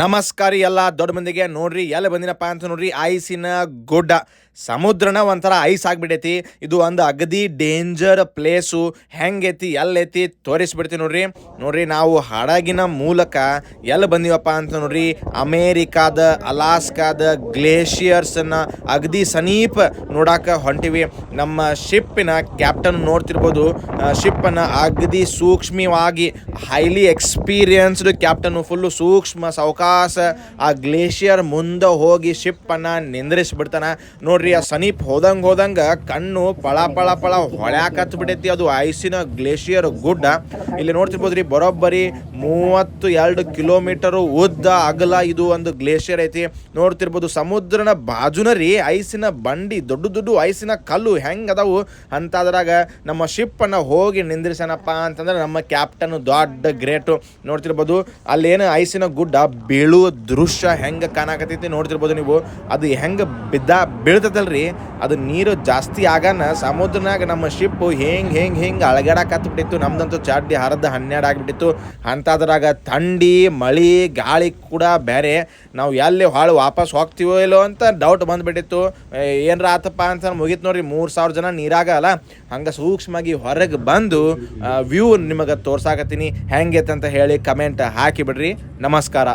ನಮಸ್ಕಾರ ಎಲ್ಲ ದೊಡ್ಡ ಮಂದಿಗೆ. ನೋಡ್ರಿ, ಎಲ್ಲ ಬಂದಿನಪ್ಪ ಅಂತ ನೋಡ್ರಿ, ಐಸಿನ ಗುಡ್ಡ. ಸಮುದ್ರನ ಒಂಥರ ಐಸ್ ಆಗ್ಬಿಟ್ಟೈತಿ ಇದು ಒಂದು ಅಗದಿ ಡೇಂಜರ್ ಪ್ಲೇಸು ಹೆಂಗೈತಿ, ಎಲ್ಲೈತಿ ತೋರಿಸ್ಬಿಡ್ತೀವಿ ನೋಡ್ರಿ. ನೋಡ್ರಿ, ನಾವು ಹಡಗಿನ ಮೂಲಕ ಎಲ್ಲಿ ಬಂದೀವಪ್ಪ ಅಂತ ನೋಡ್ರಿ, ಅಮೇರಿಕಾದ ಅಲಾಸ್ಕಾದ ಗ್ಲೇಷಿಯರ್ಸನ್ನ ಅಗದಿ ಸಮೀಪ ನೋಡಾಕ ಹೊಂಟಿವಿ. ನಮ್ಮ ಶಿಪ್ಪಿನ ಕ್ಯಾಪ್ಟನ್ ನೋಡ್ತಿರ್ಬೋದು. ಶಿಪ್ಪನ್ನು ಅಗದಿ ಸೂಕ್ಷ್ಮವಾಗಿ ಹೈಲಿ ಎಕ್ಸ್ಪೀರಿಯನ್ಸ್ಡ್ ಕ್ಯಾಪ್ಟನ್ ಫುಲ್ಲು ಸೂಕ್ಷ್ಮ ಸಾವಕಾಶ ಆ ಗ್ಲೇಷಿಯರ್ ಮುಂದೆ ಹೋಗಿ ಶಿಪ್ಪನ್ನು ನಿಂದ್ರಿಸ್ಬಿಡ್ತಾನ. ನೋಡ್ರಿ, ಆ ಸಮೀಪ್ ಹೋದಂಗೆ ಹೋದಂಗೆ ಕಣ್ಣು ಪಳ ಪಳ ಪಳ ಹೊಳ್ಯಾಕತ್ ಬಿಟ್ಟೈತಿ ಅದು ಐಸಿನ ಗ್ಲೇಷಿಯರ್ ಗುಡ್ಡ. ಇಲ್ಲಿ ನೋಡ್ತಿರ್ಬೋದ್ರಿ, ಬರೋಬ್ಬರಿ ಮೂವತ್ತು ಎರಡು ಕಿಲೋಮೀಟರ್ ಉದ್ದ ಅಗಲ ಇದು ಒಂದು ಗ್ಲೇಷಿಯರ್ ಐತಿ. ನೋಡ್ತಿರ್ಬೋದು, ಸಮುದ್ರನ ಬಾಜುನ ರೀ, ಐಸಿನ ಬಂಡಿ, ದೊಡ್ಡ ದೊಡ್ಡ ಐಸಿನ ಕಲ್ಲು ಹೆಂಗ್ ಅದಾವು? ಅಂತದ್ರಾಗ ನಮ್ಮ ಶಿಪ್ಪನ್ನು ಹೋಗಿ ನಿಂದ್ರಿಸನಪ್ಪ ಅಂತಂದ್ರೆ ನಮ್ಮ ಕ್ಯಾಪ್ಟನ್ ದೊಡ್ಡ ಗ್ರೇಟು. ನೋಡ್ತಿರ್ಬೋದು, ಅಲ್ಲೇನು ಐಸಿನ ಗುಡ್ಡ ಬೀಳುವ ದೃಶ್ಯ ಹೆಂಗೆ ಕಾಣಕತ್ತೈತಿ ನೋಡ್ತಿರ್ಬೋದು ನೀವು. ಅದು ಹೆಂಗೆ ಬಿದ್ದ ಬೀಳ್ತದಲ್ರಿ ಅದು ನೀರು ಜಾಸ್ತಿ ಆಗಾನ ಸಮುದ್ರನಾಗ ನಮ್ಮ ಶಿಪ್ ಹೆಂಗ್ ಹೆಂಗ್ ಹೆಂಗ್ ಅಳಗಾಡಕತ್ಬಿಟ್ಟಿತ್ತು. ನಮ್ದಂತೂ ಚಾಡ್ಡಿ ಹರದ ಹನ್ನೆರಡು ಆಗ್ಬಿಟ್ಟಿತ್ತು. ಅಂಥದ್ರಾಗ ಥಂಡಿ, ಮಳಿ, ಗಾಳಿ ಕೂಡ ಬೇರೆ ನಾವು ಎಲ್ಲಿ ಹಾಳು ವಾಪಸ್ ಹೋಗ್ತೀವೋ ಇಲ್ಲೋ ಅಂತ ಡೌಟ್ ಬಂದ್ಬಿಟ್ಟಿತ್ತು. ಏನರ ಆತಪ್ಪ ಅಂತ ಮುಗೀತು ನೋಡ್ರಿ. ಮೂರು ಸಾವಿರ ಜನ ನೀರಾಗ ಅಲ್ಲ. ಹಂಗೆ ಸೂಕ್ಷ್ಮವಾಗಿ ಹೊರಗೆ ಬಂದು ವ್ಯೂ ನಿಮಗೆ ತೋರ್ಸಾಕತ್ತೀನಿ. ಹೆಂಗೈತೆ ಅಂತ ಹೇಳಿ ಕಮೆಂಟ್ ಹಾಕಿ ಬಿಡ್ರಿ. ನಮಸ್ಕಾರ.